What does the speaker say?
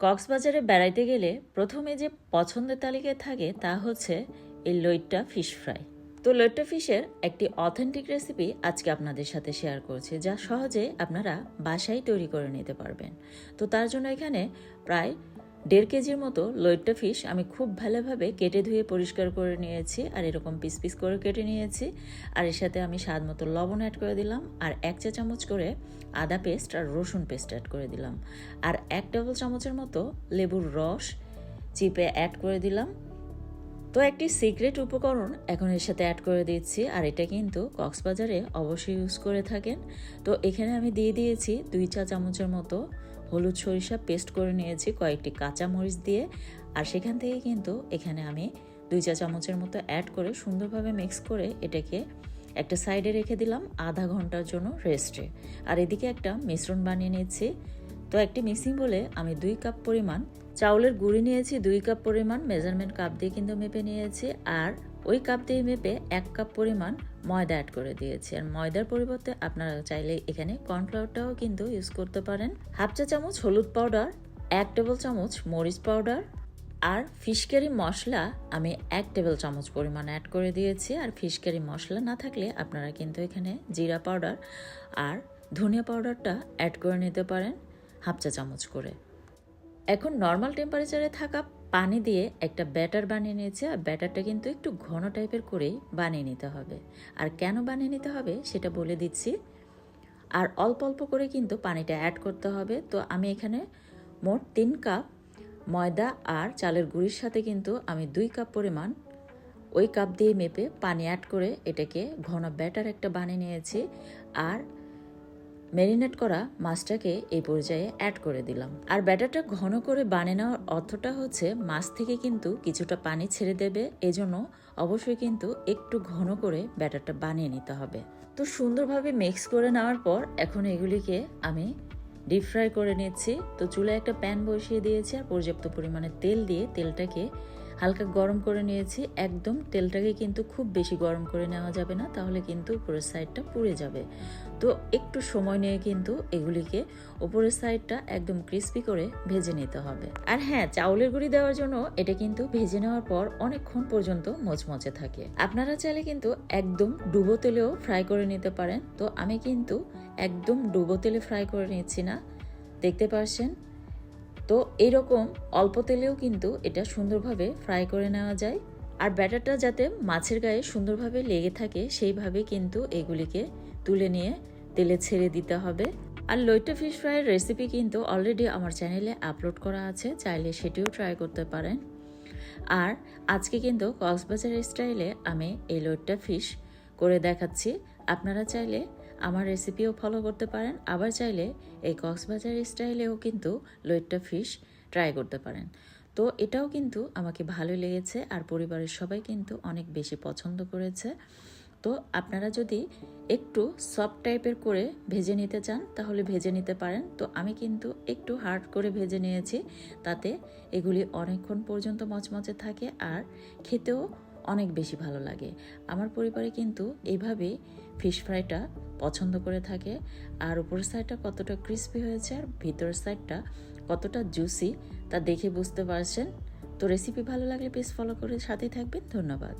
কক্সবাজারে বেড়াইতে গেলে প্রথমে যে পছন্দের তালিকায় থাকে তা হচ্ছে এই লইট্টা ফিশ ফ্রাই। তো লইট্টা ফিশের একটি অথেন্টিক রেসিপি আজকে আপনাদের সাথে শেয়ার করছি, যা সহজে আপনারা বাসায় তৈরি করে নিতে পারবেন। তো তার জন্য এখানে প্রায় দেড় কেজির মতো লইট্টা ফিশ আমি খুব ভালোভাবে কেটে ধুয়ে পরিষ্কার করে নিয়েছি, আর এরকম পিস পিস করে কেটে নিয়েছি। আর এর সাথে আমি স্বাদ মতো লবণ অ্যাড করে দিলাম, আর এক চা চামচ করে আদা পেস্ট আর রসুন পেস্ট অ্যাড করে দিলাম। আর এক টেবিল চামচের মতো লেবুর রস, চিপে অ্যাড করে দিলাম। তো একটি সিক্রেট উপকরণ এখন এর সাথে অ্যাড করে দিচ্ছি, আর এটা কিন্তু কক্সবাজারে অবশ্যই ইউজ করে থাকেন। তো এখানে আমি দিয়ে দিয়েছি দুই চা চামচের মতো হলুদ সরিষা পেস্ট করে নিয়েছি কয়েকটি কাঁচা মরিচ দিয়ে, আর সেখান থেকে কিন্তু এখানে আমি দুই চা চামচের মতো অ্যাড করে সুন্দরভাবে মিক্স করে এটাকে একটা সাইডে রেখে দিলাম আধা ঘণ্টার জন্য রেস্টে আর এদিকে একটা মিশ্রণ বানিয়ে নিচ্ছি। তো একটি মিক্সিং বলে আমি দুই কাপ পরিমাণ চাউলের গুঁড়ি নিয়েছি, দুই কাপ পরিমাণ, মেজারমেন্ট কাপ দিয়ে কিন্তু মেপে নিয়েছি, আর ওই কাপ দিয়ে মেপে এক কাপ পরিমাণ ময়দা অ্যাড করে দিয়েছি। আর ময়দার পরিবর্তে আপনারা চাইলে এখানে কর্নফ্লাওয়ারটাও কিন্তু ইউজ করতে পারেন। হাফ চা চামচ হলুদ পাউডার এক টেবিল চামচ মরিচ পাউডার আর ফিশ কারি মশলা আমি এক টেবিল চামচ পরিমাণ অ্যাড করে দিয়েছি। আর ফিশ কারি মশলা না থাকলে আপনারা কিন্তু এখানে জিরা পাউডার আর ধনিয়া পাউডারটা অ্যাড করে নিতে পারেন, হাফ চা চামচ করে। এখন নর্মাল টেম্পারেচারে থাকা পানি দিয়ে একটা ব্যাটার বানিয়ে নিয়েছে, আর ব্যাটারটা কিন্তু একটু ঘন টাইপের করেই বানিয়ে নিতে হবে। আর কেন বানিয়ে নিতে হবে সেটা বলে দিচ্ছি। আর অল্প অল্প করে কিন্তু পানিটা অ্যাড করতে হবে। তো আমি এখানে মোট তিন কাপ ময়দা আর চালের গুঁড়ির সাথে কিন্তু আমি দুই কাপ পরিমাণ ওই কাপ দিয়ে মেপে পানি অ্যাড করে এটাকে ঘন ব্যাটার একটা বানিয়ে নিয়েছি। আর ম্যারিনেট করা মাছটাকে এই পর্যায়ে অ্যাড করে দিলাম। আর ব্যাটারটা ঘন করে বানিয়ে নেওয়ার অর্থটা হচ্ছে মাছ থেকে কিন্তু কিছুটা পানি ছেড়ে দেবে, এজন্য অবশ্যই কিন্তু একটু ঘন করে ব্যাটারটা বানিয়ে নিতে হবে। তো সুন্দরভাবে মিক্স করে নেওয়ার পর এখন এগুলিকে আমি ডিপ ফ্রাই করে নিচ্ছি। তো চুলায় একটা প্যান বসিয়ে দিয়েছি আর পর্যাপ্ত পরিমাণে তেল দিয়ে তেলটাকে হালকা গরম করে নিয়েছি। একদম তেলটাকে কিন্তু খুব বেশি গরম করে নেওয়া যাবে না, তাহলে কিন্তু উপরের সাইডটা পুড়ে যাবে। তো একটু সময় নিয়ে কিন্তু এগুলিকে উপরের সাইডটা একদম ক্রিস্পি করে ভেজে নিতে হবে। আর হ্যাঁ চাউলের গুঁড়ি দেওয়ার জন্য এটা কিন্তু ভেজে নেওয়ার পর অনেকক্ষণ পর্যন্ত মচমচে থাকে। আপনারা চাইলে কিন্তু একদম ডুবো তেলেও ফ্রাই করে নিতে পারেন। তো আমি কিন্তু একদম ডুবো তেলে ফ্রাই করে নিচ্ছি না। দেখতে পারছেন? তো এইরকম অল্প তেলেও কিন্তু এটা সুন্দরভাবে ফ্রাই করে নেওয়া যায়। আর ব্যাটারটা যাতে মাছের গায়ে সুন্দরভাবে লেগে থাকে, সেইভাবে কিন্তু এগুলিকে তুলে নিয়ে তেলে ছেড়ে দিতে হবে। আর লইটা ফিশ ফ্রাইয়ের রেসিপি কিন্তু অলরেডি আমার চ্যানেলে আপলোড করা আছে, চাইলে সেটিও ট্রাই করতে পারেন। আর আজকে কিন্তু কক্সবাজার স্টাইলে আমি এই লইট্টা ফিশ করে দেখাচ্ছি। আপনারা চাইলে আমার রেসিপিও ফলো করতে পারেন। আবার চাইলে এই কক্সবাজার স্টাইলেও কিন্তু লইট্টা ফিশ ট্রাই করতে পারেন। তো এটাও কিন্তু আমাকে ভালো লেগেছে আর পরিবারের সবাই কিন্তু অনেক বেশি পছন্দ করেছে। তো আপনারা যদি একটু সফট টাইপের করে ভেজে নিতে চান, তাহলে ভেজে নিতে পারেন। তো আমি কিন্তু একটু হার্ড করে ভেজে নিয়েছি, তাতে এগুলি অনেকক্ষণ পর্যন্ত মচমচে থাকে আর খেতেও অনেক বেশি ভালো লাগে। আমার পরিবারে কিন্তু এইভাবেই ফিশ ফ্রাইটা পছন্দ করে থাকে। আর উপরের সাইডটা কতটা ক্রিস্পি হয়েছে আর ভিতরের সাইডটা কতটা জুসি তা দেখে বুঝতে পারছেন। তো রেসিপি ভালো লাগলে প্লিজ ফলো করে সাথেই থাকবেন। ধন্যবাদ।